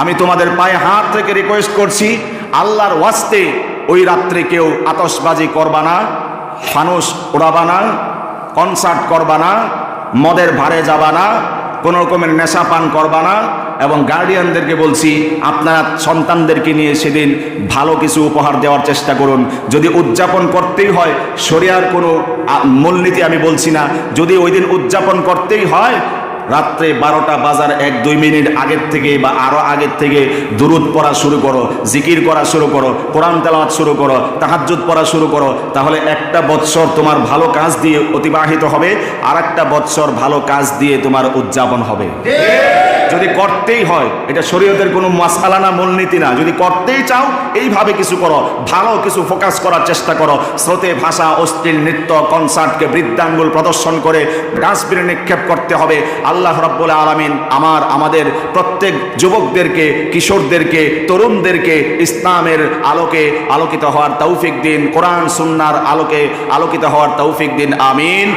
আমি তোমাদের পায়ে হাত থেকে রিকোয়েস্ট করছি, আল্লাহর ওয়াস্তে ওই রাত্রে কেউ আতসবাজি করবা না, ফানুস উড়াবা না কনসার্ট করবা না, মদের ভারে যাবা না, কোনো রকমের নেশা পান করবা না, এবং গার্ডিয়ানদেরকে বলছি, আপনারা সন্তানদেরকে নিয়ে সেদিন ভালো কিছু উপহার দেওয়ার চেষ্টা করুন। যদি উদযাপন করতেই হয়, শরিয়ার কোনো মূলনীতি আমি বলছি না। যদি ওই দিন উদযাপন করতেই হয় রাত্রে বারোটা বাজার এক, দুই মিনিট আগের থেকে বা আরও আগের থেকে দুরুদ পড়া শুরু করো, জিকির করা শুরু করো, কোরআন তেলাওয়াত শুরু করো, তাহাজ্জুদ পড়া শুরু করো, তাহলে একটা বৎসর তোমার ভালো কাজ দিয়ে অতিবাহিত হবে আর একটা বৎসর ভালো কাজ দিয়ে তোমার উদযাপন হবে। যদি করতেই হয়, এটা শরীয়তের কোনো মাসালা না, মূলনীতি না। যদি করতেই চাও, এইভাবে কিছু করো। ভালো কিছু ফোকাস করার চেষ্টা করো। স্রোতে ভাষা, অশ্লীল নৃত্য, কনসার্টকে বৃদ্ধাঙ্গুল প্রদর্শন করে ডাস্টবিনে নিক্ষেপ করতে হবে। আল্লাহ রাব্বুল আলামিন আমার, আমাদের প্রত্যেক যুবকদেরকে, কিশোরদেরকে, তরুণদেরকে ইসলামের আলোকে আলোকিত হওয়ার তৌফিক দিন, কোরআন, সুন্নার আলোকে আলোকিত হওয়ার তৌফিক দিন। আমিন।